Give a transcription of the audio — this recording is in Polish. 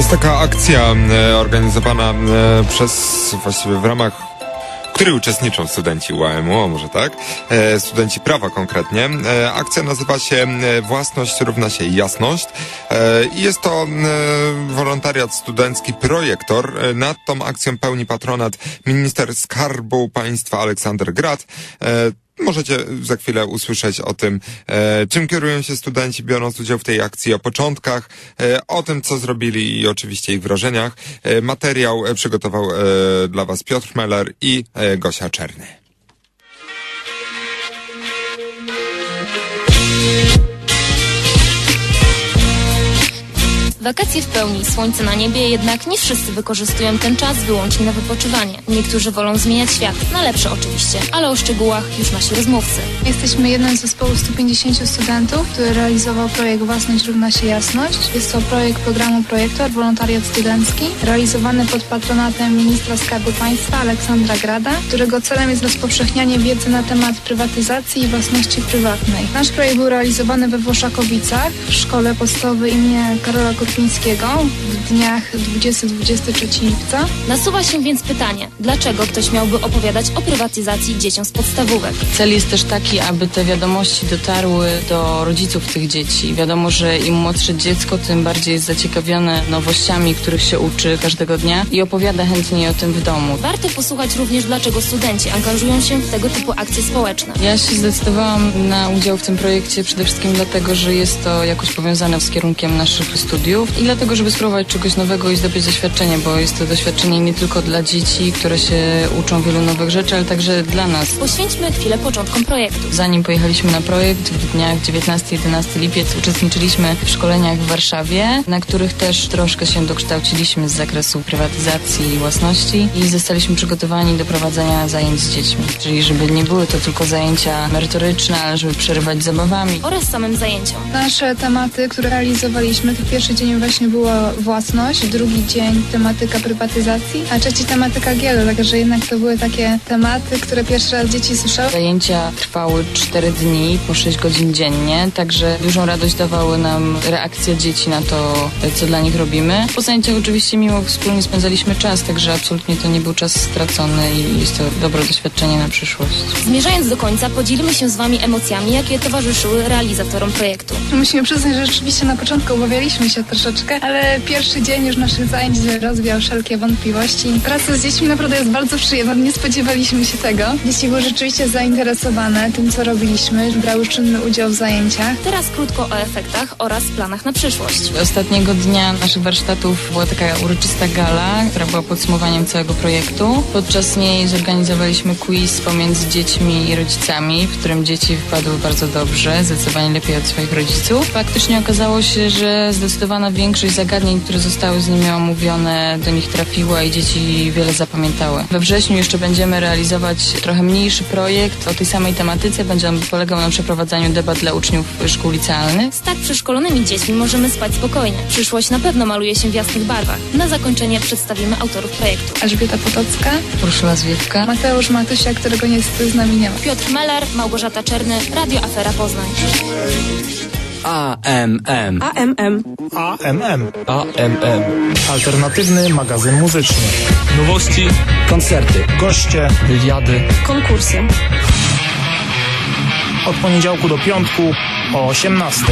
Jest taka akcja e, organizowana e, przez, właściwie w ramach której uczestniczą studenci UAM-u, może tak? E, studenci prawa konkretnie. E, akcja nazywa się e, Własność równa się jasność e, i jest to e, wolontariat studencki Projektor. E, nad tą akcją pełni patronat minister Skarbu Państwa Aleksander Grad. Możecie za chwilę usłyszeć o tym, e, czym kierują się studenci biorąc udział w tej akcji, o początkach, e, o tym, co zrobili i oczywiście ich wrażeniach. E, materiał e, przygotował e, dla Was Piotr Meller i e, Gosia Czerny. Wakacje w pełni, słońce na niebie, jednak nie wszyscy wykorzystują ten czas wyłącznie na wypoczywanie. Niektórzy wolą zmieniać świat, na lepsze oczywiście, ale o szczegółach już nasi rozmówcy. Jesteśmy jednym z zespołu 150 studentów, który realizował projekt Własność równa się jasność. Jest to projekt programu Projektor, wolontariat studencki, realizowany pod patronatem ministra Skarbu Państwa Aleksandra Grada, którego celem jest rozpowszechnianie wiedzy na temat prywatyzacji i własności prywatnej. Nasz projekt był realizowany we Włoszakowicach w szkole podstawowej imienia Karola Korpińskiego w dniach 20-23 lipca. Nasuwa się więc pytanie, dlaczego ktoś miałby opowiadać o prywatyzacji dzieciom z podstawówek? Cel jest też taki, aby te wiadomości dotarły do rodziców tych dzieci. Wiadomo, że im młodsze dziecko, tym bardziej jest zaciekawione nowościami, których się uczy każdego dnia i opowiada chętniej o tym w domu. Warto posłuchać również, dlaczego studenci angażują się w tego typu akcje społeczne. Ja się zdecydowałam na udział w tym projekcie przede wszystkim dlatego, że jest to jakoś powiązane z kierunkiem naszych studiów i dlatego, żeby spróbować czegoś nowego i zdobyć doświadczenie, bo jest to doświadczenie nie tylko dla dzieci, które się uczą wielu nowych rzeczy, ale także dla nas. Poświęćmy chwilę początkom projektu. Zanim pojechaliśmy na projekt, w dniach 19-11 lipiec uczestniczyliśmy w szkoleniach w Warszawie, na których też troszkę się dokształciliśmy z zakresu prywatyzacji i własności i zostaliśmy przygotowani do prowadzenia zajęć z dziećmi. Czyli żeby nie były to tylko zajęcia merytoryczne, ale żeby przerywać zabawami. Oraz samym zajęciom. Nasze tematy, które realizowaliśmy, to pierwszy dzień właśnie była własność, drugi dzień tematyka prywatyzacji, a trzeci tematyka gielu, także jednak to były takie tematy, które pierwszy raz dzieci słyszały. Zajęcia trwały 4 dni po 6 godzin dziennie, także dużą radość dawały nam reakcje dzieci na to, co dla nich robimy. Po zajęciach oczywiście miło wspólnie spędzaliśmy czas, także absolutnie to nie był czas stracony i jest to dobre doświadczenie na przyszłość. Zmierzając do końca, podzielimy się z Wami emocjami, jakie towarzyszyły realizatorom projektu. Musimy przyznać, że rzeczywiście na początku obawialiśmy się troszeczkę, ale pierwszy dzień już naszych zajęć rozwiał wszelkie wątpliwości. Praca z dziećmi naprawdę jest bardzo przyjemna, nie spodziewaliśmy się tego. Dzieci były rzeczywiście zainteresowane tym, co robiliśmy, brały czynny udział w zajęciach. Teraz krótko o efektach oraz planach na przyszłość. Ostatniego dnia naszych warsztatów była taka uroczysta gala, która była podsumowaniem całego projektu. Podczas niej zorganizowaliśmy quiz pomiędzy dziećmi i rodzicami, w którym dzieci wpadły bardzo dobrze, zdecydowanie lepiej od swoich rodziców. Faktycznie okazało się, że zdecydowana większość zagadnień, które zostały z nimi omówione, do nich trafiła i dzieci wiele zapamiętały. We wrześniu jeszcze będziemy realizować trochę mniejszy projekt o tej samej tematyce. Będzie on polegał na przeprowadzaniu debat dla uczniów szkół licealnych. Z tak przeszkolonymi dziećmi możemy spać spokojnie. Przyszłość na pewno maluje się w jasnych barwach. Na zakończenie przedstawimy autorów projektu. Elżbieta Potocka, Urszula Zwiewka. Mateusz Matusia, którego niestety z nami nie ma. Piotr Meller, Małgorzata Czerny, Radio Afera Poznań. AMM. AMM. AMM. AMM. Alternatywny magazyn muzyczny. Nowości, koncerty, Goście wywiady. Konkursy. od poniedziałku do piątku o 18.